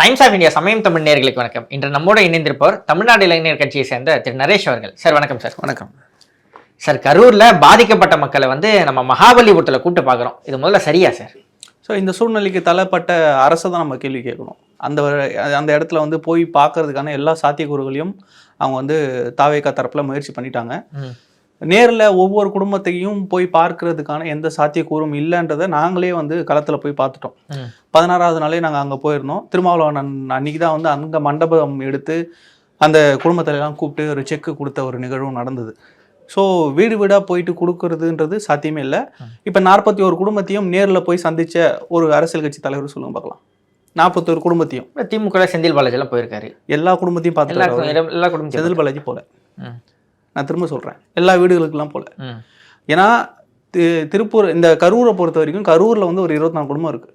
Times of India சமயம் தமிழ் நேர்களுக்கு வணக்கம். இன்று நம்மோடு இணைந்திருப்பவர் தமிழ்நாடு இளைஞர் கட்சியை சேர்ந்த திரு நரேஷ் அவர்கள். சார் வணக்கம் சார். வணக்கம். சார் கரூர்ல பாதிக்கப்பட்ட மக்களை வந்து நம்ம மகாபலிபுரத்தில் கூட்டு பார்க்குறோம். இது முதல்ல சரியா சார்? ஸோ இந்த சூழ்நிலைக்கு தள்ளப்பட்ட அரசை தான் நம்ம கேள்வி கேட்கணும். அந்த அந்த இடத்துல வந்து போய் பார்க்கறதுக்கான எல்லா சாத்தியக்கூறுகளையும் அவங்க வந்து தாவேக்கா தரப்புல முயற்சி பண்ணிட்டாங்க. நேர்ல ஒவ்வொரு குடும்பத்தையும் போய் பார்க்கறதுக்கான எந்த சாத்தியக்கூறும் இல்லைன்றதை நாங்களே வந்து களத்தில் போய் பார்த்துட்டோம். பதினாறாவது நாளே நாங்கள் அங்கே போயிருந்தோம். திருமாவளவன் அன்- அன்னைக்கு தான் வந்து அங்கே மண்டபம் எடுத்து அந்த குடும்பத்துல எல்லாம் கூப்பிட்டு ஒரு செக்கு கொடுத்த ஒரு நிகழ்வும் நடந்தது. ஸோ வீடு வீடாக போயிட்டு கொடுக்கறதுன்றது சாத்தியமே இல்லை. இப்போ நாற்பத்தி ஒரு குடும்பத்தையும் நேரில் போய் சந்திச்ச ஒரு அரசியல் கட்சி தலைவர் சொல்லுங்க பார்க்கலாம். நாற்பத்தோரு குடும்பத்தையும். திமுக செந்தில் பாலாஜி எல்லாம் போயிருக்காரு. எல்லா குடும்பத்தையும் பார்த்து எல்லா குடும்பம் செந்தில் பாலாஜி போல. நான் திரும்ப சொல்கிறேன் எல்லா வீடுகளுக்கெல்லாம் போல. ஏன்னா தி- திருப்பூர் இந்த கரூரை பொறுத்த வரைக்கும் கரூரில் வந்து ஒரு இருபத்தி நாலு குடும்பம் இருக்கு.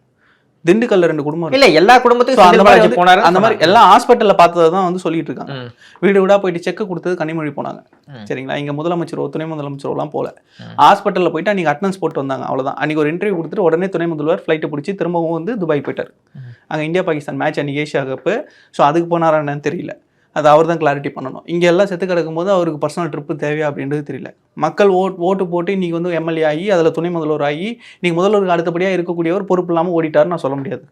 திண்டுக்கல்ல ரெண்டு குடும்பம் இருக்கு. இல்ல எல்லா So, குடும்பத்துக்கும் அந்த மாதிரி போனாரு. அந்த மாதிரி எல்லாம் ஹாஸ்பிட்டலில் பார்த்ததை தான் வந்து சொல்லிட்டு இருக்காங்க. வீடு வீடா போயிட்டு செக் கொடுத்தது கனிமொழி போனாங்க. சரிங்களா? இங்க முதலமைச்சரோ துணை முதலமைச்சரோ எல்லாம் போல. ஹாஸ்பிட்டலில் போயிட்டு அன்னைக்கு அட்டனன்ஸ் போட்டு வந்தாங்க. அவ்வளவுதான். அன்னைக்கு ஒரு இன்டர்வியூ கொடுத்துட்டு உடனே துணை முதல்வர் ஃப்ளைட்டை பிடிச்சி திரும்பவும் வந்து துபாய் போயிட்டார். அங்க இந்தியா பாகிஸ்தான் மேட்ச் அன்னைக்கு ஏஷியா கப்பு ஸோ அதுக்கு போனாரா என்னன்னு தெரியல. அது அவர் தான் கிளாரிட்டி பண்ணணும். இங்கே எல்லாம் செத்து கிடக்கும்போது அவருக்கு பர்சனல் ட்ரிப்பு தேவையா அப்படின்றது தெரியல. மக்கள் ஓட் ஓட்டு போட்டு இன்றைக்கி வந்து எம்எல்ஏ ஆகி அதில் துணை முதல்வர் ஆகி இன்னைக்கு முதல்வருக்கு அடுத்தபடியாக இருக்கக்கூடியவர் பொறுப்பு இல்லாமல் ஓடிட்டாருன்னு நான் சொல்ல முடியாது.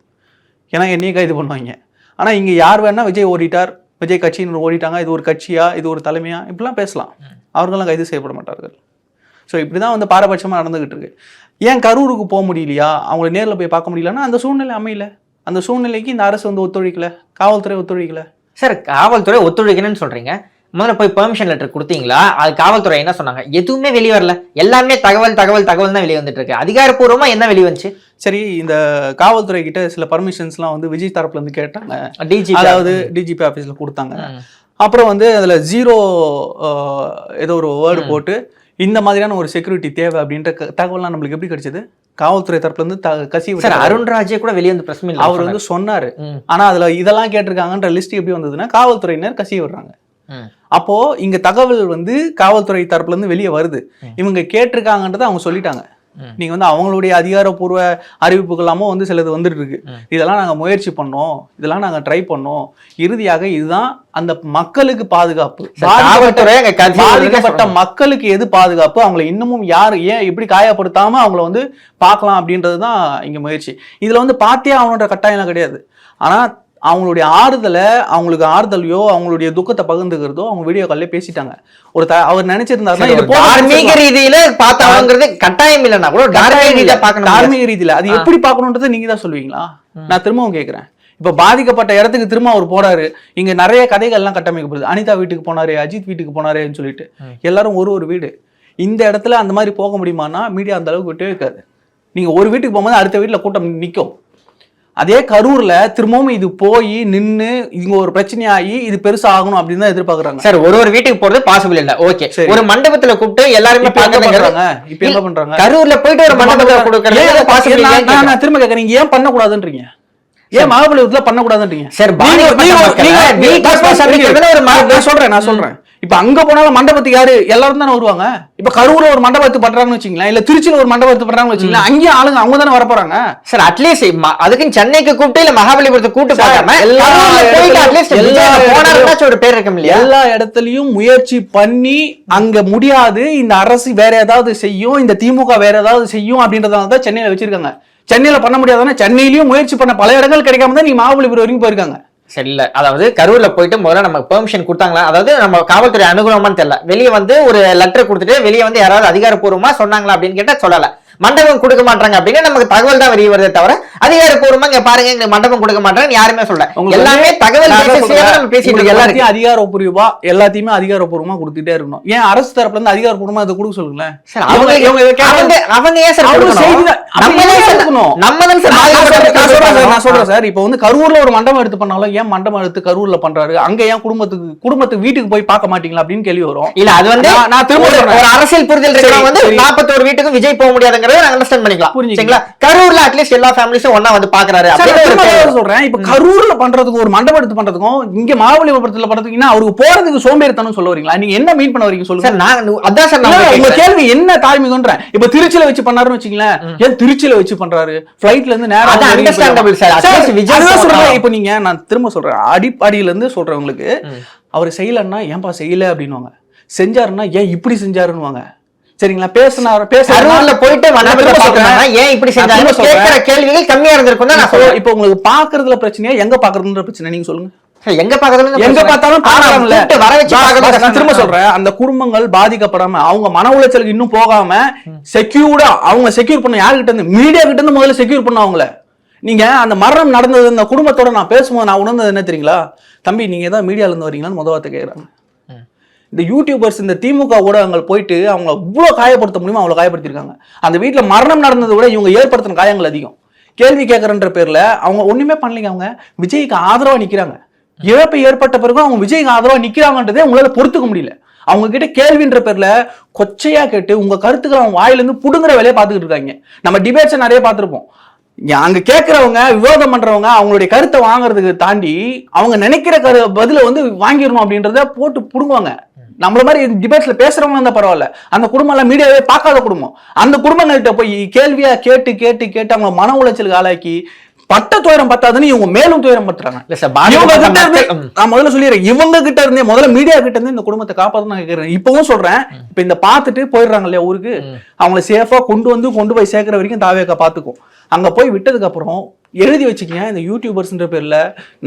ஏன்னா என்னையே கைது பண்ணுவாங்க. ஆனால் இங்கே யார் வேணால் விஜய் ஓடிட்டார் விஜய் கட்சின்னு ஓடிட்டாங்க இது ஒரு கட்சியா இது ஒரு தலைமையா இப்படிலாம் பேசலாம். அவர்களெல்லாம் கைது செய்யப்பட மாட்டார்கள். ஸோ இப்படி தான் வந்து பாரபட்சமாக நடந்துகிட்டு இருக்கு. ஏன் கரூருக்கு போக முடியலையா? அவங்கள நேரில் போய் பார்க்க முடியலன்னா அந்த சூழ்நிலை அமையல. அந்த சூழ்நிலைக்கு இந்த அரசு வந்து ஒத்துழைக்கல காவல்துறை ஒத்துழைக்கல. சார் காவல்துறை ஒத்துழைக்கணும்னு சொல்றீங்க. முதல்ல போய் பெர்மிஷன் லெட்டர் கொடுத்தீங்களா? அது காவல்துறை என்ன சொன்னாங்க? எதுவுமே வெளியே வரல. எல்லாமே தகவல் தகவல் தகவல் தான் வெளியே வந்துட்டு இருக்கு அதிகாரப்பூர்வமா என்ன வெளியே வந்துச்சு? சரி இந்த காவல்துறை கிட்ட சில பர்மிஷன்ஸ்லாம் வந்து விஜய் தரப்புல இருந்து கேட்டாங்க. டிஜி அதாவது டிஜிபி ஆஃபீஸில் கொடுத்தாங்க. அப்புறம் வந்து அதில் ஜீரோ ஏதோ ஒரு வேர்டு போட்டு இந்த மாதிரியான ஒரு செக்யூரிட்டி தேவை அப்படின்ற தகவல்லாம் நம்மளுக்கு எப்படி கிடைச்சது? காவல்துறை தரப்புல இருந்து த- கசிவு சார் அருண்ராஜே கூட வெளியே வந்து பிரஸ் மீட் அவர் வந்து சொன்னாரு. ஆனா அதுல இதெல்லாம் கேட்டிருக்காங்கன்ற லிஸ்ட் எப்படி வந்ததுன்னா காவல்துறையினர் கசிய விடுறாங்க. அப்போ இங்க தகவல் வந்து காவல்துறை தரப்புல இருந்து வெளியே வருது. இவங்க கேட்டிருக்காங்கன்றதை அவங்க சொல்லிட்டாங்க. நீங்க வந்து அவங்களுடைய அதிகாரப்பூர்வ அறிவிப்புகளாமோ வந்து சிலது வந்துட்டு இருக்கு. இதெல்லாம் நாங்க முயற்சி பண்ணோம். இதெல்லாம் நாங்க ட்ரை பண்ணோம். இறுதியாக இதுதான் அந்த மக்களுக்கு பாதுகாப்பு. பாதிக்கப்பட்ட மக்களுக்கு எது பாதுகாப்பு? அவங்களை இன்னமும் யார் ஏன் எப்படி காயப்படுத்தாம அவங்கள வந்து பார்க்கலாம் அப்படின்றது தான் இங்க முயற்சி. இதுல வந்து பார்த்தே அவனோட கட்டாயம்லாம் கிடையாது. ஆனா அவங்களுடைய ஆறுதலை அவங்களுக்கு ஆறுதலையோ அவங்களுடைய துக்கத்தை பகிர்ந்துக்கிறதோ அவங்க வீடியோ கால்ல பேசிட்டாங்க. ஒரு அவர் போதும் தார்மீக ரீதியில பார்த்தாங்கிறது கட்டாயம் இல்லைன்னா கூட தார்மீக ரீதியா பார்க்கணும் தார்மீக ரீதியில. அது. எப்படி பார்க்கணுன்றதை நீங்க தான் சொல்லுவீங்களா. நான் திரும்பவும் கேட்கிறேன் இப்ப பாதிக்கப்பட்ட இடத்துக்கு திரும்ப அவர் போறாரு. இங்க நிறைய கதைகள்லாம் கட்டமைக்கப்படுது. அனிதா வீட்டுக்கு போனாரு அஜித் வீட்டுக்கு போனாருன்னு சொல்லிட்டு. எல்லாரும் ஒரு ஒரு வீடு. இந்த இடத்துல அந்த மாதிரி போக முடியுமான்னா மீடியா அந்த அளவுக்கு விட்டே வைக்காது நீங்க ஒரு வீட்டுக்கு போகும்போது அடுத்த வீட்டுல கூட்டம் நிக்கும். அதே கரூர்ல திரும்பவும் இது போய் நின்னு இங்க ஒரு பிரச்சனையாகி இது பெருசா ஆகணும் அப்படின்னு தான் எதிர்பார்க்கறாங்க. சார் ஒரு ஒரு வீட்டுக்கு போறது பாசிபிள் இல்ல. ஓகே சரி. ஒரு மண்டபத்துல கூப்பிட்டு எல்லாருமே பாக்குறாங்க இப்ப என்ன பண்றாங்க? கரூர்ல போயிட்டு ஒரு மண்டபத்துல கொடுக்கறது பாசிபிள் நான் திரும்ப கேட்கறேன் நீங்க ஏன் பண்ணக்கூடாதுன்றீங்க? ஏன் மகாபலிபுரத்துல பண்ணக்கூடாதுன்றீங்க? சார் நான் சொல்றேன் நான் சொல்றேன். இப்ப அங்க போனாலும் மண்டபத்துக்கு யாரு? எல்லாரும் தானே வருவாங்க. இப்ப கரூர்ல ஒரு மண்டபத்து பண்றாங்கன்னு வச்சுங்களேன் இல்ல திருச்சியில ஒரு மண்டபத்து பண்றாங்கன்னு வச்சுங்களேன் அங்கேயும் ஆளுங்க அவங்க தானே வர போறாங்க சார் அட்லீஸ்ட் அதுக்கு சென்னைக்கு கூப்பிட்டு இல்ல மகாபலிபுரத்துக்கு கூப்பிட்டு பார்க்காம எல்லா ஒரு பேர் இருக்கும் இல்லையா எல்லா இடத்துலயும் முயற்சி பண்ணி அங்க முடியாது. இந்த அரசு வேற ஏதாவது செய்யும். இந்த திமுக வேற ஏதாவது செய்யும் அப்படின்றதால தான் சென்னையில வச்சிருக்காங்க. சென்னையில பண்ண முடியாதுன்னா சென்னையிலயும் முயற்சி பண்ண பல இடங்கள் கிடைக்காம தான் நீ மகாபலிபுரம் வரைக்கும் போயிருக்காங்க. சரி இல்ல அதாவது கரூர்ல போயிட்டு முதல்ல நமக்கு பெர்மிஷன் கொடுத்தாங்களா? அதாவது நம்ம காவல்துறை அனுகூலமானு தெரியல. வெளியே வந்து ஒரு லெட்டர் கொடுத்துட்டு வெளியே வந்து யாராவது அதிகாரப்பூர்வமா சொன்னாங்களா அப்படின்னு கேட்டால் சொல்லல. மண்டபம் கொடுக்க மாட்டாங்க அப்படின்னு நமக்கு தகவல் தான் வெளியே வருதே தவிர அதிகாரப்பூர்வமா இங்க பாருங்க எங்களுக்கு மண்டபம் கொடுக்க மாட்டாங்கன்னு யாருமே சொல்ல எல்லாமே தகவல். நம்ம பேசிட்டு எல்லாத்தையும் அதிகாரப்பூர்வமா எல்லாத்தையுமே அதிகாரப்பூர்வமா கொடுத்துட்டே இருக்கணும். ஏன் அரசு தரப்புல இருந்து அதிகாரப்பூர்வமா இதை கொடுக்க சொல்லுங்களேன்? அவங்க ஏன் சார் நம்ம தான் சார் நான் சொல்றேன், சார், இப்போ வந்து கரூர்ல ஒரு மண்டபம் எடுத்து பண்ணாலும் ஏன் மண்டபம் எடுத்து கரூர்ல பண்றாரு? அங்க ஏன் குடும்பத்துக்கு குடும்பத்துக்கு வீட்டுக்கு போய் பார்க்க மாட்டீங்களா அப்படின்னு கேள்வி வரும். இல்ல அது வந்து நான்- திரும்ப அரசியல் புரிதல் வந்து. நாற்பத்தோரு வீட்டுக்கும் விஜய் போக முடியாதுங்க கொடுக்கலங்கிறத நாங்க அண்டர்ஸ்டாண்ட் பண்ணிக்கலாம். புரிஞ்சுக்க. சரிங்களா? கரூர்ல அட்லீஸ்ட் எல்லா ஃபேமிலிஸும் ஒண்ணா வந்து பாக்குறாரு. சொல்றேன். இப்ப கரூர்ல பண்றதுக்கு ஒரு மண்டபம் எடுத்து பண்றதுக்கும் இங்க மகாபலிபுரத்துல பண்றதுக்குன்னா அவருக்கு போறதுக்கு சோம்பேறித்தனம் சொல்ல வரீங்களா? நீங்க என்ன மீன் பண்ண வரீங்க சொல்லுங்க. நான் அதான் சார் உங்க. கேள்வி என்ன தாழ்மைகன்றேன் இப்ப திருச்சியில வச்சு பண்ணாருன்னு வச்சுங்களேன் ஏன் திருச்சியில வச்சு பண்றாரு? பிளைட்ல இருந்து நேரா அது வந்து வெளிய understandable sir. போயிடலாம். At least சார், விஜய் சொல்றான். இப்ப நீங்க நான் திரும்ப சொல்றேன். அடிப்படையில இருந்து சொல்றவங்களுக்கு அவர் செய்யலன்னா ஏன்பா செய்யல அப்படின்னுவாங்க. செஞ்சாருன்னா ஏன் இப்படி செஞ்சாருன்னுவாங்க. சரிங்களா? பேசினாரு கரூர்ல பேசுறாருல போயிட்டு ஏன் இப்படி செஞ்சாங்க. கேட்கிற கேள்விகள் கம்மியா இருந்திருக்கும் தான் நான் இப்போ சொல்றேன். இப்போ உங்களுக்கு பாக்குறதுல பிரச்சனையா எங்க பாக்குறதுன்ற பிரச்சனை நீங்க சொல்லுங்க. எங்க பாக்குறதுன்னு எங்க. பார்த்தாலும் பாக்குறாங்கல்ல. வர வச்சு திரும்ப தான். சொல்றேன். அந்த குடும்பங்கள் பாதிக்கப்படாம அவங்க மன உளைச்சலுக்கு இன்னும் போகாம செக்யூர்டா அவங்க செக்யூர் பண்ண யாருகிட்ட இருந்து மீடியா கிட்ட இருந்து முதல்ல செக்யூர் பண்ண அவங்கள. நீங்க அந்த மரணம் நடந்தது இந்த குடும்பத்தோட நான் பேசும்போது நான் உணர்ந்தது என்ன தெரியுங்களா? தம்பி நீங்க ஏதாவது மீடியால இருந்து வரீங்களான்னு முத வார்த்தை கேக்குறாங்க. இந்த யூடியூபர்ஸ் இந்த திமுக ஊடகங்கள் போயிட்டு அவங்க இவ்வளோ காயப்படுத்த முடியுமோ அவ்வளோ காயப்படுத்திருக்காங்க. அந்த வீட்டில் மரணம் நடந்ததை விட இவங்க ஏற்படுத்தின காயங்கள் அதிகம். கேள்வி கேட்குறன்ற பேரில் அவங்க ஒன்றுமே பண்ணலைங்க அவங்க. விஜய்க்கு ஆதரவாக நிற்கிறாங்க இழப்பு ஏற்பட்ட பிறகு அவங்க விஜய்க்கு ஆதரவாக நிற்கிறாங்கன்றதே உங்களால் பொறுத்துக்க முடியல. அவங்க கிட்ட கேள்வின்ற பேர்ல கொச்சையா கேட்டு உங்க கருத்துக்களை அவங்க வாயிலிருந்து புடுங்குற வேலையை பார்த்துக்கிட்டு இருக்காங்க. நம்ம டிபேட்ஸை நிறைய பார்த்துருப்போம். அங்க கேட்கறவங்க விவாதம் பண்றவங்க அவங்களுடைய கருத்தை வாங்குறதுக்கு தாண்டி அவங்க நினைக்கிற கரு பதில வந்து வாங்கிடணும் அப்படின்றத போட்டு புடுங்குவாங்க. நம்மள மாதிரி டிபேட்ஸ்ல பேசுறவங்க இருந்தா பரவாயில்ல. அந்த குடும்பம் எல்லாம் மீடியாவே பார்க்காத குடும்பம். அந்த குடும்பங்கள்ட்ட போய் கேள்வியா கேட்டு கேட்டு கேட்டு அவங்க மன உளைச்சலுக்கு ஆளாக்கி பட்ட துயரம் பத்தாதுன்னு இவங்க மேலும் துயரம் இல்ல சார், இவங்க கிட்ட இருந்து. நான் முதல்ல சொல்லிடுறேன். இவங்க கிட்ட இருந்தே முதல்ல மீடியா கிட்ட இருந்து இந்த குடும்பத்தை காப்பாத்து நான் கேட்கறேன் இப்பவும் சொல்றேன். இப்ப இந்த பார்த்துட்டு போயிடுறாங்க இல்லையா ஊருக்கு? அவங்கள சேஃபா கொண்டு வந்து கொண்டு போய் சேர்க்கிற வரைக்கும் தாவேக்கா பாத்துக்கும் அங்க போய் விட்டதுக்கு அப்புறம் எழுதி வச்சுக்கங்க இந்த யூடியூபர்ஸ்ன்ற பேர்ல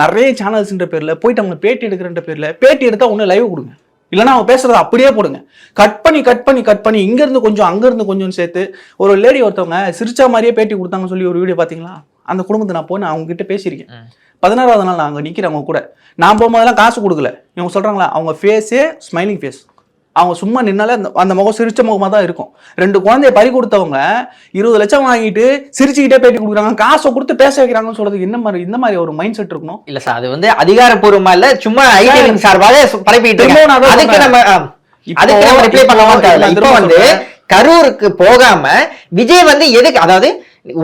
நிறைய சேனல்ஸ்ன்ற பேர்ல போயிட்டு அவங்க பேட்டி எடுக்கிறன்ற பேர்ல பேட்டி எடுத்தா ஒண்ணு லைவ் கொடுங்க. இல்லைன்னா அவங்க பேசுறத அப்படியே போடுங்க. கட் பண்ணி கட் பண்ணி கட் பண்ணி இங்க இருந்து கொஞ்சம் அங்க இருந்து கொஞ்சம் சேர்த்து ஒரு லேடி ஒருத்தவங்க சிரிச்சா மாதிரியே பேட்டி கொடுத்தாங்கன்னு சொல்லி ஒரு வீடியோ பாத்தீங்களா அந்த குடும்பத்தை நான் போய் அவங்க கிட்ட பேசியிருக்கேன். பதினாறாவது நாள் நான் அங்க நிக்கிறேன் அவங்க கூட. நான் போகும்போதெல்லாம் காசு கொடுக்கல. இவங்க சொல்றாங்களா? அவங்க ஃபேஸே ஸ்மைலிங் ஃபேஸ் அவங்க சும்மா நின்னாலே அந்த அந்த முகம் சிரிச்ச முகமா தான் இருக்கும் ரெண்டு குழந்தைய பறி கொடுத்தவங்க இருபது லட்சம் வாங்கிட்டு சிரிச்சுக்கிட்டே பேட்டி கொடுக்குறாங்க காசை கொடுத்து பேச வைக்கிறாங்கன்னு சொல்றதுக்கு என்ன மாதிரி இந்த மாதிரி ஒரு மைண்ட் செட் இருக்கணும் இல்ல சார் அது வந்து அதிகாரப்பூர்வமா இல்ல சும்மா ஐடி சார்பாக பரப்பிட்டு அதுக்கு. நம்ம அதுக்கு நம்ம ரிப்ளை பண்ணலாம் இப்போ வந்து. கரூருக்கு போகாம விஜய் வந்து எதுக்கு அதாவது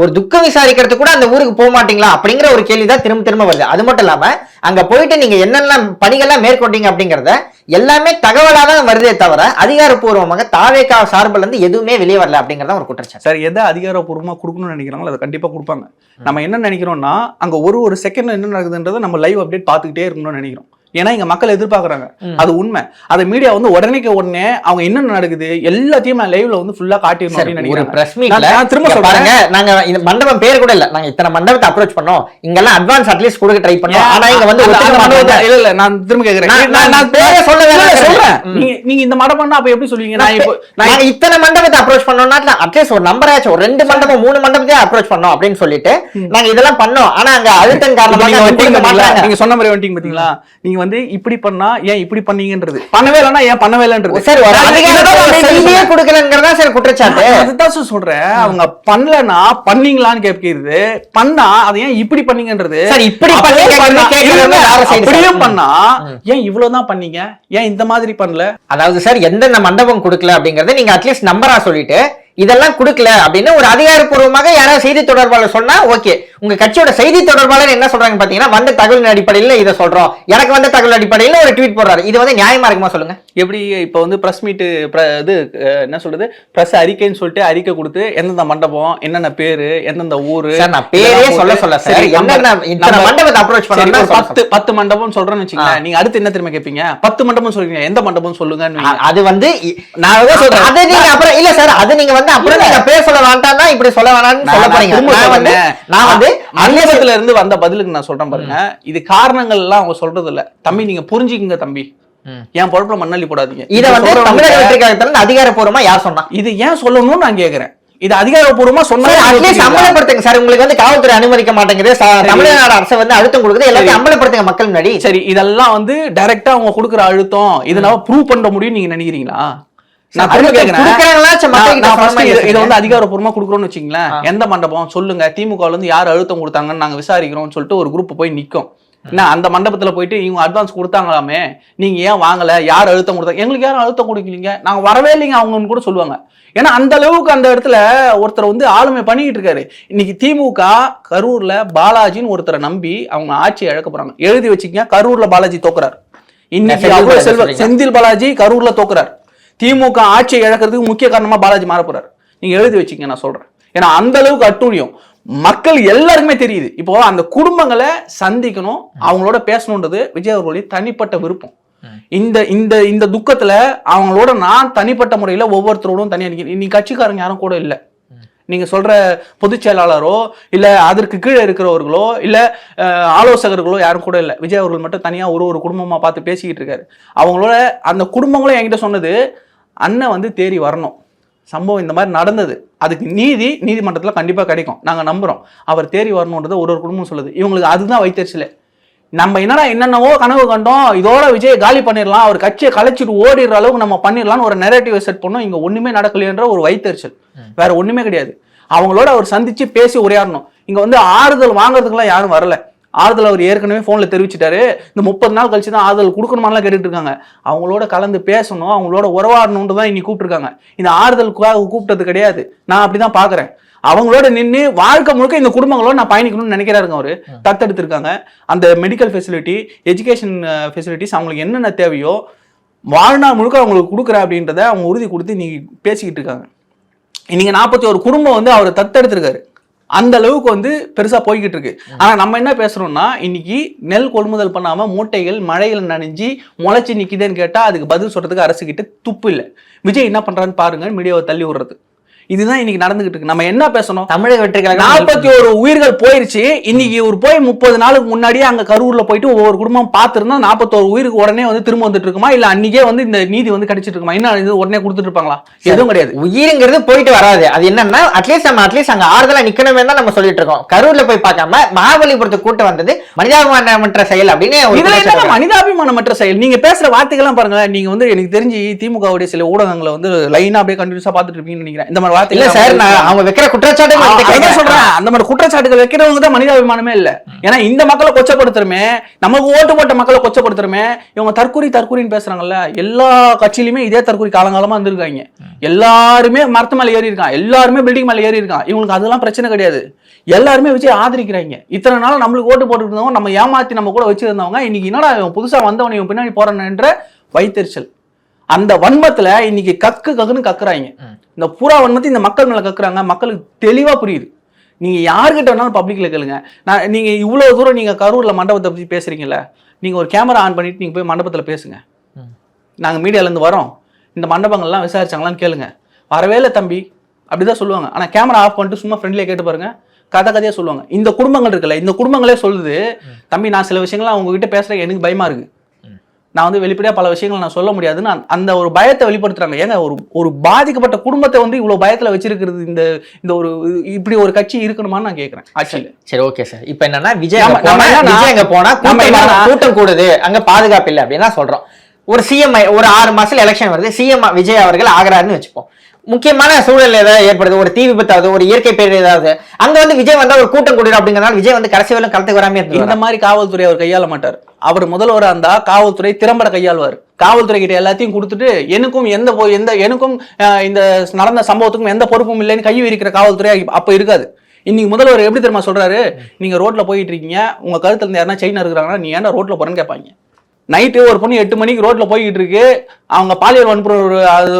ஒரு துக்கம் விசாரிக்கிறது கூட அந்த ஊருக்கு போக மாட்டீங்களா? அப்படிங்கிற ஒரு கேள்வி தான் திரும்ப திரும்ப வருது. அது மட்டும் இல்லாம அங்க போயிட்டு நீங்க என்னென்ன பணிகள்லாம் மேற்கொண்டீங்க அப்படிங்கறத எல்லாமே தகவலா தான் வருதே தவிர அதிகாரப்பூர்வமாக தாவேக்கா சார்பில் இருந்து எதுவுமே வெளியே வரல அப்படிங்கறத ஒரு குற்றச்சாட்டு. சார் எதை அதிகாரப்பூர்வமா கொடுக்கணும்னு நினைக்கிறாங்களோ அதை கண்டிப்பா கொடுப்பாங்க. நம்ம என்ன நினைக்கிறோம்னா அங்க ஒரு ஒரு செகண்ட் என்ன நடக்குதுன்றதை நம்ம லைவ் அப்டேட் பார்த்துக்கிட்டே இருக்கணும்னு நினைக்கிறோம். ஏன்னா இங்க மக்கள் எதிர்பார்க்கறாங்க. அது உண்மை. அதை மீடியா வந்து உடனேக்கு உடனே அவங்க என்ன நடக்குது எல்லாத்தையும் லைவ்ல வந்து ஃபுல்லா காட்டிடணும் அப்படின்னு நினைக்கிறேன் திரும்ப சொல்றேன். பாருங்க நாங்க இந்த மண்டபம் பேர் கூட இல்ல. நாங்க இத்தனை மண்டபத்தை அப்ரோச் பண்ணோம். இங்கெல்லாம் அட்வான்ஸ் அட்லீஸ்ட் கொடுக்க ட்ரை பண்ணோம். ஆனா இங்க வந்து இல்ல இல்ல நான் திரும்ப கேக்குறேன். நான்- பேரே சொல்ல சொல்றேன். நீங்க நீங்க இந்த மண்டபம்னா அப்ப எப்படி சொல்லுவீங்க? நான் இப்போ நான் நாங்க இத்தனை மண்டபத்தை அப்ரோச் பண்ணோம்னா அட்லீஸ்ட் ஒரு நம்பராச்சும் ஒரு ரெண்டு மண்டபம் மூணு மண்டபத்தையே அப்ரோச் பண்ணோம் அப்படின்னு சொல்லிட்டு நாங்க இதெல்லாம் பண்ணோம். ஆனா அங்க அழுத்தம் காரணமாக. நீங்க சொன்ன மாதிரி வந்துட்டீங்க பாத்தீங்களா? நீங்க வந்து இப்படி பண்ணா ஏன் இப்படி பண்ணீங்கன்றது? பண்ணவே இல்லைன்னா ஏன் பண்ணவே இல்லைன்றது? சார். கொடுக்கலங்கிறதா சார் குற்றச்சாட்டு? அதுதான் சார் சொல்றேன். அவங்க பண்ணலன்னா பண்ணீங்களான்னு கேட்கிறது. பண்ணா அதை ஏன் இப்படி பண்ணீங்கன்றது? சார், இப்படி அப்படியே பண்ணீங்கன்னு பண்ணா- கேட்கறது இல்ல, வேற side அப்படியே சார். பண்ணா ஏன் இவ்வளவுதான் பண்ணீங்க? ஏன் இந்த மாதிரி பண்ணல? அதாவது சார் எந்தெந்த மண்டபம் கொடுக்கல அப்படிங்கறத நீங்க அட்லீஸ்ட் நம்பரா சொல்லிட்டு இதெல்லாம் கொடுக்கல அப்படின்னு ஒரு அதிகாரப்பூர்வமாக யாராவது செய்தி தொடர்பாளர் சொன்னா ஓகே. உங்க கட்சியோட செய்தி தொடர்பாளர் என்ன சொல்றாங்க பாத்தீங்கன்னா வந்த தகவலின் அடிப்படையில் இதை சொல்றோம். எனக்கு வந்த தகவல் அடிப்படையில் ஒரு ட்வீட் போடுறாரு. இது வந்து நியாயமா இருக்குமா சொல்லுங்க. எப்படி இப்போ வந்து ப்ரெஸ் மீட்டு இது என்ன சொல்றது? ப்ரெஸ் அறிக்கைன்னு சொல்லிட்டு அறிக்கை கொடுத்து எந்தெந்த மண்டபம் என்னென்ன பேரு எந்தெந்த ஊரு நான் பேரே சொல்ல சொல்ல சார். என்னென்ன மண்டபத்தை அப்ரோச் பண்ணா பத்து பத்து மண்டபம் சொல்றேன்னு வச்சுக்கோங்க. நீங்க அடுத்து என்ன தெரியுமா கேட்பீங்க பத்து மண்டபம் சொல்றீங்க. எந்த மண்டபம் சொல்லுங்கன்னு அது வந்து நான் சொல்றேன். அது நீங்க அப்புறம் இல்ல சார் அது நீங்க வந்து அப்புறம். நீங்க பேர் சொல்ல வேண்டாம்னா இப்படி சொல்ல வேணாம்னு சொல்ல போறீங்க. திரும்ப நான் வந்து சொல்றேன். நான் வந்து அன்னியத்துல இருந்து வந்த பதிலுக்கு நான் சொல்றேன் பாருங்க. இது காரணங்கள் எல்லாம் அவங்க சொல்றது இல்ல தம்பி நீங்க புரிஞ்சுக்குங்க தம்பி. என் பொழப்புல மண்ணள்ளி போடாதீங்க. இத வந்து தமிழக அதிகாரப்பூர்வமா யார் சொன்னா? இது ஏன் சொல்லணும்னு நான் கேக்குறேன். இது அதிகாரப்பூர்வமா சொன்னா அட்லீஸ்ட் அமலப்படுத்துங்க சார். உங்களுக்கு வந்து காவல்துறை அனுமதிக்க மாட்டேங்குது. தமிழ்நாடு அரசு வந்து அழுத்தம் கொடுக்குது. எல்லாத்தையும் அமலப்படுத்துங்க மக்கள் முன்னாடி. சரி இதெல்லாம் வந்து டைரக்டா அவங்க கொடுக்குற அழுத்தம் இதனால ப்ரூவ் பண்ண முடியும் நீங்க நினைக்கிறீங்களா? வந்து அதிகாரப்பூர்வமா கொடுக்குறோம்னு வச்சுங்களேன் எந்த மண்டபம்? சொல்லுங்க. திமுக இருந்து யார் அழுத்தம் கொடுத்தாங்கன்னு நாங்க விசாரிக்கிறோம்னு சொல்லிட்டு ஒரு குரூப் போய் நிக்கும். என்ன அந்த மண்டபத்துல போயிட்டு இவங்க அட்வான்ஸ் கொடுத்தாங்களாமே நீங்க ஏன் வாங்கல? யார் அழுத்தம் கொடுத்தாங்க எங்களுக்கு யாரும் அழுத்தம் கொடுக்கலீங்க? நாங்க வரவே இல்லைங்க அவங்கன்னு கூட சொல்லுவாங்க. ஏன்னா அந்த அளவுக்கு அந்த இடத்துல ஒருத்தர் வந்து ஆளுமை பண்ணிக்கிட்டு இருக்காரு. இன்னைக்கு திமுக கரூர்ல பாலாஜின்னு ஒருத்தரை நம்பி அவங்க ஆட்சியை இழக்க போறாங்க. எழுதி வச்சுக்கங்க கரூர்ல பாலாஜி தோக்குறாரு. இன்னைக்கு செல்வ. செந்தில் பாலாஜி கரூர்ல தோக்குறாரு. திமுக ஆட்சியை இழக்கிறதுக்கு முக்கிய காரணமா பாலாஜி மாற போறாரு. நீங்க எழுதி வச்சுக்கங்க நான் சொல்றேன். ஏன்னா அந்த அளவுக்கு அட்டூழியம். மக்கள் எல்லாருக்குமே தெரியுது. இப்போ அந்த குடும்பங்களை சந்திக்கணும் அவங்களோட பேசணுன்றது விஜய் அவர்களுடைய தனிப்பட்ட விருப்பம். இந்த இந்த இந்த துக்கத்துல அவங்களோட நான் தனிப்பட்ட முறையில ஒவ்வொருத்தரோடும் தனியா நிக்கிறேன் நீ கட்சிக்காரங்க யாரும் கூட இல்ல. நீங்க சொல்ற பொதுச் செயலாளரோ இல்ல அதற்கு கீழே இருக்கிறவர்களோ இல்ல ஆலோசகர்களோ யாரும் கூட இல்ல. விஜய் அவர்கள் மட்டும் தனியா ஒரு ஒரு குடும்பமா பார்த்து பேசிக்கிட்டு இருக்காரு. அவங்களோட அந்த குடும்பங்களும் என்கிட்ட சொன்னது அண்ணன் வந்து தேறி வரணும். சம்பவம் இந்த மாதிரி நடந்தது. அதுக்கு நீதி நீதிமன்றத்தில் கண்டிப்பாக கிடைக்கும். நாங்கள் நம்புகிறோம் அவர் தேறி வரணுன்றது ஒரு ஒரு குடும்பம் சொல்லுது. இவங்களுக்கு அதுதான் வைத்தறிச்சல. நம்ம என்னடா என்னென்னவோ கனவு கண்டோம். இதோட விஜய் காலி பண்ணிடலாம். அவர் கட்சியை கலைச்சிட்டு ஓடிடுற அளவுக்கு நம்ம பண்ணிடலாம்னு ஒரு நெரேட்டிவ் செட் பண்ணோம். இங்கே ஒன்றுமே நடக்கலையன்ற ஒரு வைத்தறிச்சல். வேற ஒன்றுமே கிடையாது. அவங்களோட அவர் சந்திச்சு பேசி உரையாடணும். இங்கே வந்து ஆறுதல் வாங்குறதுக்குலாம் யாரும் வரல. ஆறுதல் அவர் ஏற்கனவே ஃபோனில் தெரிவிச்சிட்டாரு. இந்த முப்பது நாள் கழிச்சு தான் ஆறுதல் கொடுக்கணுமான்லாம் கேட்டுட்டு இருக்காங்க. அவங்களோட கலந்து பேசணும் அவங்களோட உறவாடணுன்ட்டு தான் இன்னைக்கு கூப்பிட்டுருக்காங்க. இந்த ஆறுதலுக்காக கூப்பிட்டது கிடையாது. நான் அப்படிதான் பார்க்குறேன் அவங்களோட நின்று வாழ்க்கை முழுக்க இந்த குடும்பங்களோட நான் பயணிக்கணும்னு நினைக்கிறாருங்க அவரு. தத்தெடுத்திருக்காங்க. அந்த மெடிக்கல் ஃபெசிலிட்டி எஜுகேஷன் ஃபெசிலிட்டிஸ் அவங்களுக்கு என்னென்ன தேவையோ வாழ்நாள் முழுக்க அவங்களுக்கு கொடுக்குறேன் அப்படின்றத அவங்க உறுதி கொடுத்து இன்னைக்கு பேசிக்கிட்டு இருக்காங்க. இன்னைக்கு நாற்பத்தி ஒரு குடும்பம் வந்து அவர் தத்தெடுத்திருக்காரு. அந்த அளவுக்கு வந்து பெருசா போய்கிட்டு இருக்கு. ஆனா நம்ம என்ன பேசுறோம்னா இன்னைக்கு நெல் கொள்முதல் பண்ணாம மூட்டைகள் மழையில் நனைஞ்சு முளைச்சி நிக்குதுன்னு கேட்டா அதுக்கு பதில் சொல்றதுக்கு அரசு கிட்ட துப்பு இல்லை. விஜய் என்ன பண்றான்னு பாருங்க மீடியாவை தள்ளி விடுறது. இதுதான் இன்னைக்கு நடந்துகிட்டு இருக்கு. நம்ம என்ன பேசணும்? தமிழக வெற்றி கழகம் நாற்பத்தி ஒரு உயிர்கள் போயிருச்சு. இன்னைக்கு இவர் போய் முப்பது நாளுக்கு முன்னாடியே அங்க கரூர்ல போயிட்டு ஒவ்வொரு குடும்பம் பார்த்திருந்தா நாற்பத்தோரு உயிருக்கு உடனே வந்து திரும்ப வந்துட்டு இருக்குமா? இல்ல அன்னைக்கே வந்து இந்த நீதி வந்து கிடைச்சிட்டு இருக்குமா? என்ன இது உடனே கொடுத்துட்டு இருப்பாங்களா? எதுவும் கிடையாது. உயிருங்கிறது போயிட்டு வராது. அது என்னன்னா அட்லீஸ்ட் நம்ம அட்லீஸ்ட் அங்க ஆறுதலா நிக்கணுமே தான் நம்ம சொல்லிட்டு இருக்கோம். கரூர்ல போய் பார்க்காம மகாபலிபுரத்துக்கு கூட்டம் வந்தது மனிதாபிமானமற்ற செயல் அப்படின்னு ஒரு இதுல என்ன மனிதாபிமானமற்ற செயல்? நீங்க பேசுற வார்த்தைகள்லாம் பாருங்க நீங்க வந்து எனக்கு தெரிஞ்சு திமுகவுடைய சில ஊடகங்களை வந்து லைனா அப்படியே கண்டினியூஸா பாத்துட்டு இருப்பீங்கன்னு நினைக்கிறேன். இந்த மாதிரி இல்ல வார்த்தைகள் சார் நான் அவங்க வைக்கிற குற்றச்சாட்டு. சொல்றேன். அந்த மாதிரி குற்றச்சாட்டுகள் வைக்கிறவங்க தான் மனிதாபிமானமே இல்ல. ஏன்னா இந்த மக்களை கொச்சப்படுத்துறமே நமக்கு ஓட்டு போட்ட மக்களை கொச்சப்படுத்துறமே இவங்க தற்கூரி தற்கூரின்னு பேசுறாங்கல்ல எல்லா கட்சியிலுமே இதே தற்கூரி காலங்காலமா இருந்திருக்காங்க எல்லாருமே மரத்து மேல ஏறி இருக்கான் எல்லாருமே பில்டிங் மேல ஏறி இருக்கான் இவங்களுக்கு அதெல்லாம் பிரச்சனை கிடையாது. எல்லாருமே விஜய் ஆதரிக்கிறாங்க. இத்தனை நாள் நம்மளுக்கு ஓட்டு போட்டுட்டு இருந்தவங்க நம்ம ஏமாத்தி நம்ம கூட வச்சிருந்தவங்க இன்னைக்கு என்னடா புதுசா வந்தவன் இவன் பின்னாடி போறான்ற வைத்தறிச்சல் அந்த வன்மத்துல இன்னைக்கு கக்கு கக்குன்னு கக்குறாங்க. இந்த புறா வன்மத்தை இந்த மக்கள் மேல கக்குறாங்க. மக்களுக்கு தெளிவா புரியுது. நீங்க யார்கிட்ட வேணாலும் பப்ளிக்ல கேளுங்க. நான் நீங்க இவ்வளவு தூரம் நீங்க கரூர்ல மண்டபத்தை பத்தி பேசுறீங்கல்ல நீங்க ஒரு கேமரா ஆன் பண்ணிட்டு நீங்க போய் மண்டபத்துல பேசுங்க. நாங்க மீடியால இருந்து வரோம். இந்த மண்டபங்கள்லாம் விசாரிச்சாங்களான்னு கேளுங்க. வரவே இல்லை தம்பி அப்படிதான் சொல்லுவாங்க. ஆனா கேமரா ஆஃப் பண்ணிட்டு சும்மா ஃப்ரெண்ட்லியே கேட்டு பாருங்க. கதை கதையா சொல்லுவாங்க. இந்த குடும்பங்கள் இருக்குல்ல இந்த குடும்பங்களே சொல்லுது தம்பி நான் சில விஷயங்கள்லாம் உங்ககிட்ட பேசுறேன். எனக்கு பயமா இருக்கு. நான் வந்து வெளிப்படையா பல விஷயங்கள் நான் சொல்ல முடியாதுன்னு அந்த- ஒரு பயத்தை வெளிப்படுத்துறாங்க. ஏங்க ஒரு ஒரு பாதிக்கப்பட்ட குடும்பத்தை வந்து இவ்வளவு பயத்துல வச்சிருக்கிறது இந்த இந்த ஒரு இப்படி ஒரு கட்சி இருக்கணுமான்னு நான் கேட்கறேன் ஆட்சியில சரி ஓகே சார் இப்போ என்னன்னா விஜய் விஜய் அங்க போனா கூட்டம் கூடுது. அங்க பாதுகாப்பு இல்லை அப்படின்னு தான் சொல்றோம். ஒரு சிஎம் ஒரு ஆறு மாசத்துல எலெக்ஷன் வருது. சிஎம் விஜய் அவர்கள் ஆகிறாருன்னு வச்சுப்போம். முக்கியமான சூழல் ஏதாவது ஏற்படுது? ஒரு தீ விபத்தாவது ஒரு இயற்கை பேர் ஏதாவது. அங்க வந்து விஜய் வந்தா ஒரு கூட்டம் கூடிடும் அப்படிங்கறதுனால விஜய் வந்து கடைசி வரலும் களத்துக்கு வராம இந்த மாதிரி காவல்துறை அவர் கையாள மாட்டார். அவர் முதல்வராக இருந்தா காவல்துறை திறம்பட கையாள்வார். காவல்துறை கிட்ட எல்லாத்தையும் கொடுத்துட்டு எனக்கும் எந்த பொ- எந்த எனக்கும் இந்த நடந்த சம்பவத்துக்கும் எந்த பொறுப்பும் இல்லைன்னு கை விரிக்கிற காவல்துறை அப்போ இருக்காது. இன்னைக்கு முதல்வர் எப்படி தெரியுமா சொல்றாரு? நீங்க ரோட்ல போயிட்டு இருக்கீங்க உங்க கழுத்துல இருந்து யாருன்னா செயின் இருக்கிறாங்கன்னா நீ ஏன்னா ரோட்ல போறேன்னு கேட்பாங்க. நைட்டு ஒரு பொண்ணு எட்டு மணிக்கு ரோட்டில் போய்கிட்டு இருக்கு. அவங்க பாலியல் வன்புற அது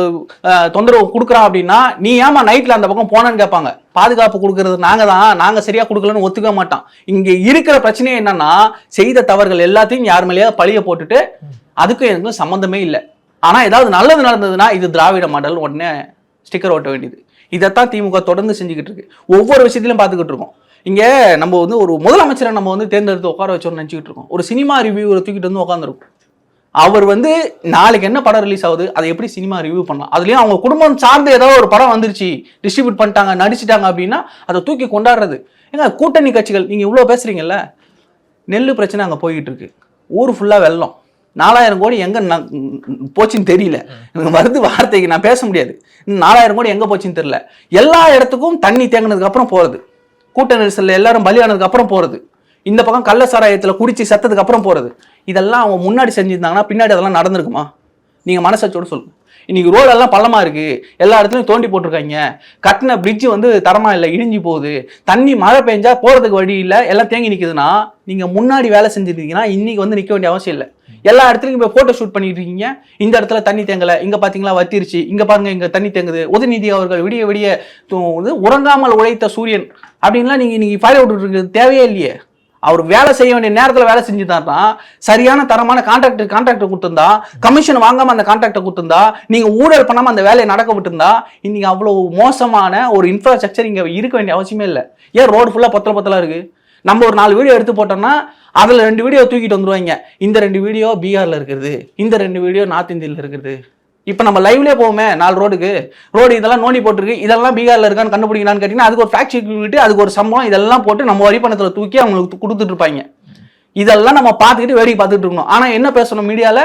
தொந்தரவு கொடுக்குறா அப்படின்னா நீ ஏமா நைட்டில் அந்த பக்கம் போனேன்னு கேட்பாங்க. பாதுகாப்பு கொடுக்கறது நாங்கள் தான் நாங்கள் சரியாக கொடுக்கலன்னு ஒத்துக்க மாட்டோம். இங்கே இருக்கிற பிரச்சனையே என்னன்னா செய்த தவறுகள் எல்லாத்தையும் யார் மேலேயாவது பழிய போட்டுட்டு அதுக்கும் எனக்கும் சம்மந்தமே இல்லை. ஆனால் ஏதாவது நல்லது நடந்ததுன்னா இது திராவிட மாடல் உடனே ஸ்டிக்கர் ஓட்ட வேண்டியது. இதைத்தான் திமுக தொடர்ந்து செஞ்சுக்கிட்டு இருக்கு. ஒவ்வொரு விஷயத்திலும் பார்த்துக்கிட்டு இருக்கோம். இங்கே நம்ம வந்து ஒரு முதலமைச்சரை நம்ம வந்து தேர்ந்தெடுத்து உட்கார வச்சோம்னு நினச்சிக்கிட்டு இருக்கோம். ஒரு சினிமா ரிவ்யூவரை தூக்கிட்டு வந்து உட்காந்துருக்கும் அவர் வந்து நாளைக்கு என்ன படம் ரிலீஸ் ஆகுது அதை எப்படி சினிமா ரிவ்யூ பண்ணலாம்? அதுலேயும் அவங்க குடும்பம் சார்ந்து ஏதோ ஒரு படம் வந்துருச்சு டிஸ்ட்ரிபியூட் பண்ணிட்டாங்க நடிச்சிட்டாங்க அப்படின்னா அதை தூக்கி கொண்டாடுறது. ஏங்க கூட்டணி கட்சிகள் நீங்கள் இவ்வளோ பேசுகிறீங்கல்ல நெல் பிரச்சனை அங்கே போய்கிட்டு இருக்கு. ஊர் ஃபுல்லாக வெள்ளம். நாலாயிரம் கோடி எங்கே போச்சுன்னு தெரியல. எனக்கு மருந்து வார்த்தைக்கு நான் பேச முடியாது. இன்னும் நாலாயிரம் கோடி எங்கே போச்சுன்னு தெரியல. எல்லா இடத்துக்கும் தண்ணி தேங்கினதுக்கப்புறம் போகிறது கூட்ட நெரிசலில் எல்லாரும் பலியானதுக்கு அப்புறம் போகிறது இந்த பக்கம் கள்ள சாராயத்தில் குடிச்சு செத்ததுக்கு அப்புறம் போகிறது இதெல்லாம் அவங்க முன்னாடி செஞ்சுருந்தாங்கன்னா பின்னாடி அதெல்லாம் நடந்திருக்குமா? நீங்கள் மனசாட்சியோடு சொல்லுங்கள் இன்னைக்கு ரோடெல்லாம் பள்ளமாக இருக்குது எல்லா இடத்துலையும் தோண்டி போட்டிருக்காங்க. கட்டின பிரிட்ஜ் வந்து தரமாக இல்லை இடிஞ்சு போகுது. தண்ணி மழை பெஞ்சா போகிறதுக்கு வழி இல்லை. எல்லாம் தேங்கி நிற்கிதுன்னா நீங்கள் முன்னாடி வேலை செஞ்சுருந்தீங்கன்னா இன்றைக்கி வந்து நிற்க வேண்டிய அவசியம் இல்லை. எல்லா இடத்துலையும் இப்போ ஃபோட்டோ ஷூட் பண்ணிட்டு இருக்கீங்க. இந்த இடத்துல தண்ணி தேங்கலை இங்கே பார்த்தீங்களா வத்திருச்சு இங்கே பாருங்க இங்கே தண்ணி தேங்குது. உதயநிதி அவர்கள் விடிய விடிய உறங்காமல் உழைத்த சூரியன் அப்படின்லாம் நீங்கள் இன்னைக்கு ஃபைல் விட்டு இருக்கிறது தேவையே இல்லையே. அவர் வேலை செய்ய வேண்டிய நேரத்தில் வேலை செஞ்சுட்டாருன்னா சரியான தரமான கான்ட்ராக்ட் கான்ட்ராக்டர் கொடுத்துருந்தா கமிஷன் வாங்காம அந்த கான்ட்ராக்டர் கொடுத்துருந்தா நீங்க ஊழல் பண்ணாம அந்த வேலையை நடக்க விட்டுருந்தா இன்னைக்கு அவ்வளவு மோசமான ஒரு இன்ஃப்ராஸ்ட்ரக்சர் இங்க இருக்க வேண்டிய அவசியமே இல்லை. ஏன் ரோடு ஃபுல்லா பத்தல பத்தலா இருக்கு? நம்ம ஒரு நாலு வீடியோ எடுத்து போட்டோம்னா அதில் ரெண்டு வீடியோ தூக்கிட்டு வந்துருவாங்க. இந்த ரெண்டு வீடியோ பீகாரில் இருக்குது. இந்த ரெண்டு வீடியோ நார்த் இந்தியில் இருக்குது. இப்போ நம்ம லைவ்லேயே போவோமே நாலு ரோடுக்கு ரோடு இதெல்லாம் நோண்டி போட்டிருக்கு. இதெல்லாம் பீகாரில் இருக்கான்னு கண்டுபிடிக்கலான்னு கேட்டிங்கன்னா அதுக்கு ஒரு ஃபேக்ட் விட்டு அதுக்கு ஒரு சம்பளம் இதெல்லாம் போட்டு நம்ம வரி பணத்தில் தூக்கி அவங்களுக்கு கொடுத்துட்டு இருப்பாங்க. இதெல்லாம் நம்ம பார்த்துக்கிட்டு வேடிக்கை பார்த்துட்டு இருக்கணும். ஆனால் என்ன பேசணும் மீடியாவில்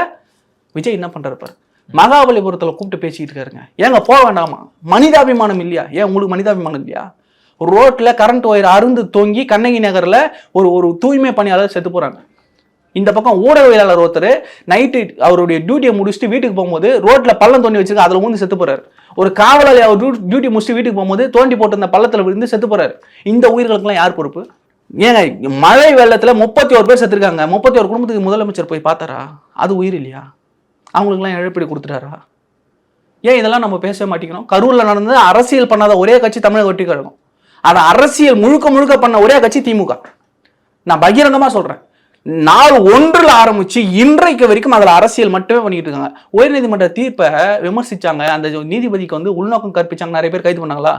விஜய் என்ன பண்றாரு மகாபலிபுரத்தில் கூப்பிட்டு பேசிக்கிட்டு இருக்காருங்க. ஏங்க போக வேண்டாமா? மனிதாபிமானம் இல்லையா? ஏன் உங்களுக்கு மனிதாபிமானம் இல்லையா? ரோட்டில் கரண்ட் ஒயர் அருந்து தொங்கி கண்ணகி நகரில் ஒரு ஒரு தூய்மை பணியாளர் செத்து போகிறாங்க இந்த பக்கம் ஊடகவியலாளர் ஒருத்தர் நைட்டு அவருடைய டியூட்டியை முடிச்சுட்டு வீட்டுக்கு போகும்போது ரோட்டில் பள்ளம் தோண்டி வச்சிருக்க அதில் வந்து செத்து போறாரு. ஒரு காவலாளி அவர் டியூட்டி முடிச்சுட்டு வீட்டுக்கு போகும்போது தோண்டி போட்டு இந்த விழுந்து செத்து போறாரு. இந்த உயிர்களுக்கெல்லாம் யார் பொறுப்பு? ஏங்க மழை வெள்ளத்தில் முப்பத்தி ஒரு பேர் செத்துருக்காங்க. முப்பத்தி ஒரு குடும்பத்துக்கு முதலமைச்சர் போய் பார்த்தாரா? அது உயிர் இல்லையா? அவங்களுக்குலாம் இழப்பீடு கொடுத்துட்டாரா? ஏன் இதெல்லாம் நம்ம பேச மாட்டேங்கிறோம்? கரூரில் நடந்து அரசியல் பண்ணாத ஒரே கட்சி தமிழக வெற்றி கழகம். ஆனா அரசியல் முழுக்க முழுக்க பண்ண ஒரே கட்சி திமுக. நான் பகிரங்கமா சொல்றேன். நாள் ஒன்றுல ஆரம்பிச்சு இன்றைக்கு வரைக்கும் அதுல அரசியல் மட்டுமே பண்ணிட்டு இருக்காங்க. உயர்நீதிமன்ற தீர்ப்பை விமர்சிச்சாங்க. அந்த நீதிபதிக்கு வந்து உள்நோக்கம் கற்பிச்சாங்க. நிறைய பேர் கைது பண்ணாங்களா?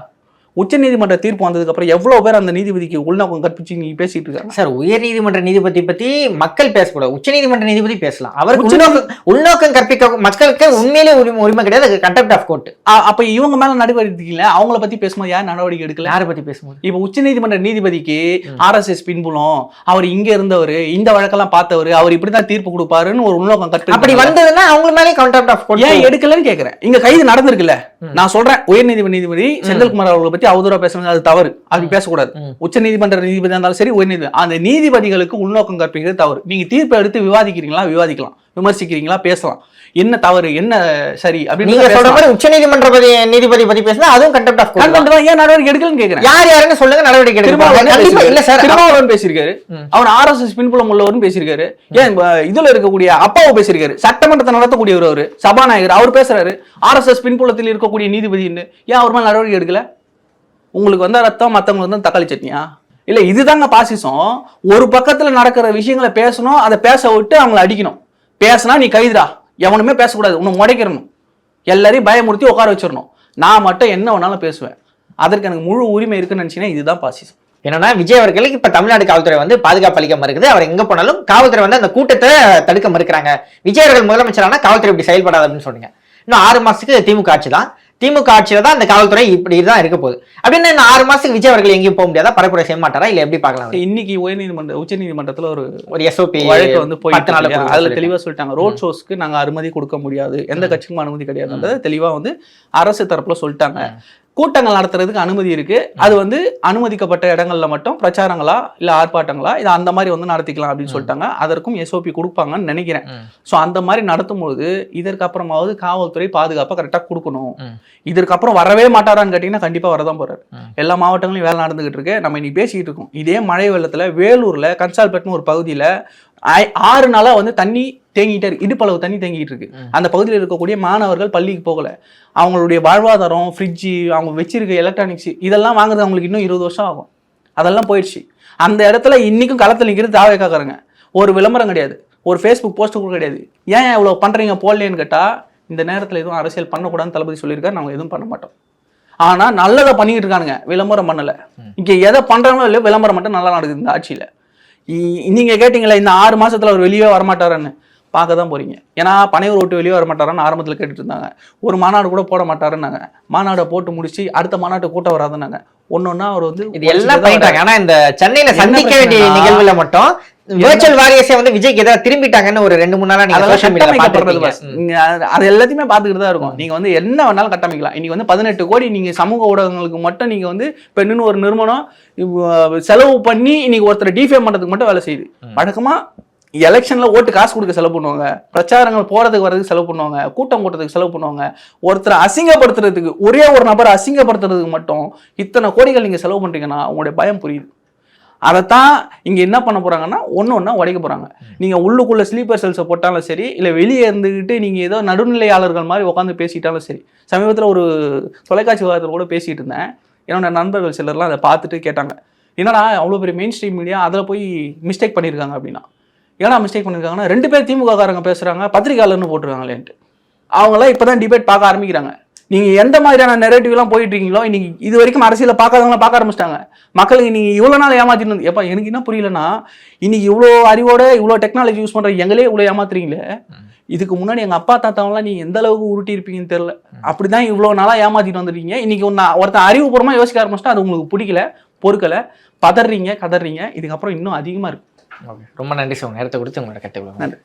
உச்சநீதிமன்ற தீர்ப்பு வந்ததுக்கு அப்புறம் எவ்வளவு பேர் அந்த நீதிபதிக்கு உள்நோக்கம் கற்பிச்சு நீங்க பேசிட்டு இருக்காங்க? சார் உயர் நீதிமன்ற நீதிபதி பத்தி மக்கள் பேசக்கூடாது. உச்ச நீதிமன்ற நீதிபதி பேசலாம். அவருக்கு உள்நோக்கம் உள்நோக்கம் கற்பிக்க மக்களுக்கு உண்மையிலே உரிமை உரிமை கிடையாது. கண்டெப்ட் ஆஃப் கோர்ட் அப்ப இவங்க மேல நடவடிக்கை எடுக்கல அவங்கள பத்தி பேசும்போது யார் நடவடிக்கை எடுக்கல? யாரை பத்தி பேசும்போது? இப்ப உச்சநீதிமன்ற நீதிபதிக்கு ஆர்எஸ்எஸ் பின்புலம் அவர் இங்க இருந்தவர் இந்த வழக்கெல்லாம் பார்த்தவர் அவர் இப்படிதான் தீர்ப்பு கொடுப்பாருன்னு ஒரு உள்நோக்கம் கற்று அப்படி வந்ததுன்னா அவங்க மேலே கண்டெப்ட் ஆஃப் கோர்ட் ஏன் எடுக்கலன்னு கேக்குறேன். இங்க கைது நடந்திருக்குல்ல. நான் சொல்றேன் உயர் நீதிமன்ற நீதிபதி செந்தில்குமார் அவர்களை பத்தி அவதூறா பேசுறது அது தவறு. அப்படி பேசக்கூடாது. உச்ச நீதிமன்ற நீதிபதியா இருந்தாலும் சரி உயர் நீதிபதி அந்த நீதிபதிகளுக்கு உள்நோக்கம் கற்பிக்கிறது தவறு. நீங்க தீர்ப்பு எடுத்து விவாதிக்கிறீங்களா? விவாதிக்கலாம். விமர்சிக்கிறீங்களா? பேசலாம். என்ன தவறு? என்ன சரி? அப்படின்னு நீங்க சொல்ற மாதிரி உச்ச நீதிமன்ற நீதிபதி பத்தி பேசினா அதுவும் கண்டெப்ட் ஆஃப் கோர்ட் கண்டென்ட் தான். ஏன் நடவடிக்கை எடுக்கலன்னு கேக்குறேன்? யார் யாருன்னு சொல்லுங்க நடவடிக்கை எடுக்கணும் இல்ல சார். திருமாவளவன் பேசியிருக்காரு. அவர் ஆர்எஸ்எஸ் பின்புலம் உள்ளவர்னு பேசியிருக்காரு. ஏன் இதுல இருக்கக்கூடிய அப்பாவை பேசியிருக்காரு. சட்டமன்றத்தை நடத்தக்கூடியவர் அவரு. சபாநாயகர். அவர் பேசுறாரு. ஆர்எஸ்எஸ் பின்புலத்தில் இருக்கக்கூடிய நீதிபதின்னு. ஏன் அவர் மேல நடவடிக்கை எடுக்கல? உங்களுக்கு வந்த ரத்தம் மற்றவங்களுக்கு வந்து தக்காளி சட்னியா? இல்லை இதுதாங்க பாசிசம். ஒரு பக்கத்தில் நடக்கிற விஷயங்களை பேசணும் அதை பேச விட்டு அவங்கள அடிக்கணும். பேசினா நீ கைதுடா. எவனுமே பேசக்கூடாது. உன்னை முடைக்கிறணும் எல்லாரையும் பயமுறுத்தி உட்கார வச்சிடணும். நான் மட்டும் என்ன வேணாலும் பேசுவேன். அதற்கு எனக்கு முழு உரிமை இருக்குன்னு நினச்சின்னா இதுதான் பாசிசம். என்னன்னா விஜய் அவர்களுக்கு இப்ப தமிழ்நாடு காவல்துறை வந்து பாதுகாப்பு அளிக்க மறுக்குது அவர் எங்க போனாலும் காவல்துறை வந்து அந்த கூட்டத்தை தடுக்க மறுக்கிறாங்க. விஜய் அவர்கள் முதலமைச்சரானா காவல்துறை இப்படி செயல்படாது அப்படின்னு சொன்னீங்க இன்னும் ஆறு மாசத்துக்கு திமுக ஆட்சி தான் திமுக ஆட்சியில தான் அந்த காவல்துறை இப்படி தான் இருக்க போகுது. அப்படின்னா இன்னும் ஆறு மாசத்துக்கு விஜய் அவர்கள் எங்கேயும் போக முடியாதா? பரப்புரை செய்ய மாட்டாரா? இல்ல எப்படி பார்க்கலாம் இன்னைக்கு உயர்நீதிமன்ற உச்ச நீதிமன்றத்துல ஒரு ஒரு எஸ்ஓபி வழக்கு வந்து போயிட்டு? அதுல தெளிவா சொல்லிட்டாங்க. ரோட் ஷோஸ்க்கு நாங்க அனுமதி கொடுக்க முடியாது. எந்த கட்சிக்கும் அனுமதி கிடையாதுன்றத தெளிவா வந்து அரசு தரப்புல சொல்லிட்டாங்க. கூட்டங்கள் நடத்துறதுக்கு அனுமதி இருக்கு. அது வந்து அனுமதிக்கப்பட்ட இடங்கள்ல மட்டும் பிரச்சாரங்களா இல்ல ஆர்ப்பாட்டங்களா இது அந்த மாதிரி வந்து நடத்திக்கலாம் அப்படின்னு சொல்லிட்டாங்க. அதற்கும் எஸ்ஓபி கொடுப்பாங்கன்னு நினைக்கிறேன். சோ அந்த மாதிரி நடத்தும்போது இதற்கு அப்புறமாவது காவல்துறை பாதுகாப்பா கரெக்டா கொடுக்கணும். ம். இதற்கு அப்புறம் வரவே மாட்டாரான்னு கேட்டீங்கன்னா கண்டிப்பா வரதான் போறாரு. எல்லா மாவட்டங்களையும் வேலை நடந்துகிட்டு இருக்கு. நம்ம இன்னைக்கு பேசிக்கிட்டு இருக்கோம். இதே மழை வெள்ளத்துல வேலூர்ல கன்சால்பேட்னு ஒரு பகுதியில ஆறு நாளா வந்து தண்ணி தேங்கிட்டே இருக்கு. இடுப்பளவு தண்ணி தேங்கிட்டு இருக்கு. அந்த பகுதியில் இருக்கக்கூடிய மாணவர்கள் பள்ளிக்கு போகல. அவங்களுடைய வாழ்வாதாரம் ஃப்ரிட்ஜு அவங்க வச்சிருக்க எலக்ட்ரானிக்ஸ் இதெல்லாம் வாங்குறது அவங்களுக்கு இன்னும் இருபது வருஷம் ஆகும். அதெல்லாம் போயிடுச்சு. அந்த இடத்துல இன்னைக்கும் களத்தில் நிற்கிறது தாவே காக்குறாங்க ஒரு விளம்பரம் கிடையாது. ஒரு ஃபேஸ்புக் போஸ்ட் கூட கிடையாது. ஏன் இவ்வளோ பண்றீங்க போடலேன்னு கேட்டா இந்த நேரத்தில் எதுவும் அரசியல் பண்ணக்கூடாதுன்னு தளபதி சொல்லியிருக்காரு. நாங்கள் எதுவும் பண்ண மாட்டோம். ஆனா நல்லதை பண்ணிக்கிட்டு இருக்கானுங்க. விளம்பரம் பண்ணல. இங்க எதை பண்றாங்களோ இல்லையோ விளம்பரம் மட்டும் நல்லா நடக்குது இந்த ஆட்சியில. இ- நீங்க கேட்டீங்களா இந்த ஆறு மாசத்துல அவர் வெளியே வரமாட்டாருன்னு. பார்க்க தான் போறீங்க. ஏன்னா பனையூர் விட்டு வெளியே வரமாட்டாரான்னு ஆரம்பத்தில் கேட்டுட்டு இருந்தாங்க ஒரு மாநாடு கூட போட மாட்டாருன்னாங்க. மாநாடை போட்டு முடிச்சு அடுத்த மாநாட்டு கூட்டம் வராதுன்னாங்க. ஒன்னொன்னா அவர் வந்து இது எல்லாம் பண்ணிட்டாங்க. ஆனா இந்த சென்னையில சந்திக்க வேண்டிய நிகழ்வுல மட்டும் வேர்ச்சுவல் வாரியர்ஸே வந்து விஜய்க்கு ஏதாவது திரும்பிட்டாங்கன்னு ஒரு ரெண்டு மூணு நாளா நீங்க சோஷியல் நீங்க அது- எல்லாத்தையுமே பாத்துக்கிட்டு தான் இருக்கும். நீங்க வந்து என்ன வேணாலும் கட்டமைக்கலாம். இன்னைக்கு வந்து பதினெட்டு கோடி நீங்க சமூக ஊடகங்களுக்கு மட்டும் நீங்க வந்து பெண்ணுன்னு ஒரு நிறுவனம் செலவு பண்ணி இன்னைக்கு ஒருத்தர் டிஃபேம் பண்றதுக்கு மட்டும் வேலை செய்யுது. வழக்கமா எலெக்ஷன்ல ஓட்டு காசு கொடுக்க செலவு பண்ணுவாங்க. பிரச்சாரங்கள் போறதுக்கு வரதுக்கு செலவு பண்ணுவாங்க. கூட்டம் கூட்டத்துக்கு செலவு பண்ணுவாங்க. ஒருத்தரை அசிங்கப்படுத்துறதுக்கு ஒரே ஒரு நபரை அசிங்கப்படுத்துறதுக்கு மட்டும் இத்தனை கோடிகள் நீங்க செலவு பண்றீங்கன்னா உங்களுடைய பயம் புரியுது. அதைத்தான் இங்க என்ன பண்ண போறாங்கன்னா ஒண்ணு ஒண்ணா உடைக்க போறாங்க. நீங்க உள்ளுக்குள்ள ஸ்லீப்பர் செல்ஸை போட்டாலும் சரி இல்ல வெளியே இருந்துகிட்டு நீங்க ஏதோ நடுநிலையாளர்கள் மாதிரி உட்காந்து பேசிட்டாலும் சரி. சமீபத்துல ஒரு தொலைக்காட்சி விவாதத்தில் கூட பேசிட்டு இருந்தேன். என்னோட நண்பர்கள் சிலர்லாம் அதை பார்த்துட்டு கேட்டாங்க. என்னடா அவ்வளோ பெரிய மெயின் ஸ்ட்ரீம் மீடியா அதில் போய் மிஸ்டேக் பண்ணியிருக்காங்க அப்படின்னா. ஏன்னா மிஸ்டேக் பண்ணியிருக்காங்கன்னா ரெண்டு பேர் திமுக காரங்க பேசுறாங்க பத்திரிகையாளர்னு போட்டிருக்காங்களேன்ட்டு. அவங்களாம் இப்பதான் டிபேட் பார்க்க ஆரம்பிக்கிறாங்க. நீங்க எந்த மாதிரியான நெரேட்டிவ் எல்லாம் போயிட்டு இருக்கீங்களோ இன்னைக்கு இது வரைக்கும் அரசியல பார்க்காதவங்க பார்க்க ஆரம்பிச்சிட்டாங்க. மக்களுக்கு நீங்க இவ்வளவு நாள் ஏமாத்திட்டு எப்பா எனக்கு என்ன புரியலன்னா இன்னைக்கு இவ்வளோ அறிவோட இவ்வளோ டெக்னாலஜி யூஸ் பண்ற எங்களே இவ்வளோ ஏமாத்துறீங்களே. இதுக்கு முன்னாடி எங்க அப்பா தாத்தாவெல்லாம் நீங்க எந்த அளவுக்கு உருட்டி இருப்பீங்கன்னு தெரியல. அப்படிதான் இவ்வளோ நாளா ஏமாத்திட்டு வந்துருக்கீங்க. இன்னைக்கு ஒன்னு ஒருத்தன் அறிவுபூர்வமா யோசிக்க ஆரம்பிச்சிட்டா அது உங்களுக்கு பிடிக்கல பொறுக்கல. பதறீங்க கதறீங்க. இதுக்கப்புறம் இன்னும் அதிகமா இருக்கு. ரொம்ப நன்றி சார். நேரத்தை கொடுத்து உங்களோட கட்டை நன்றி.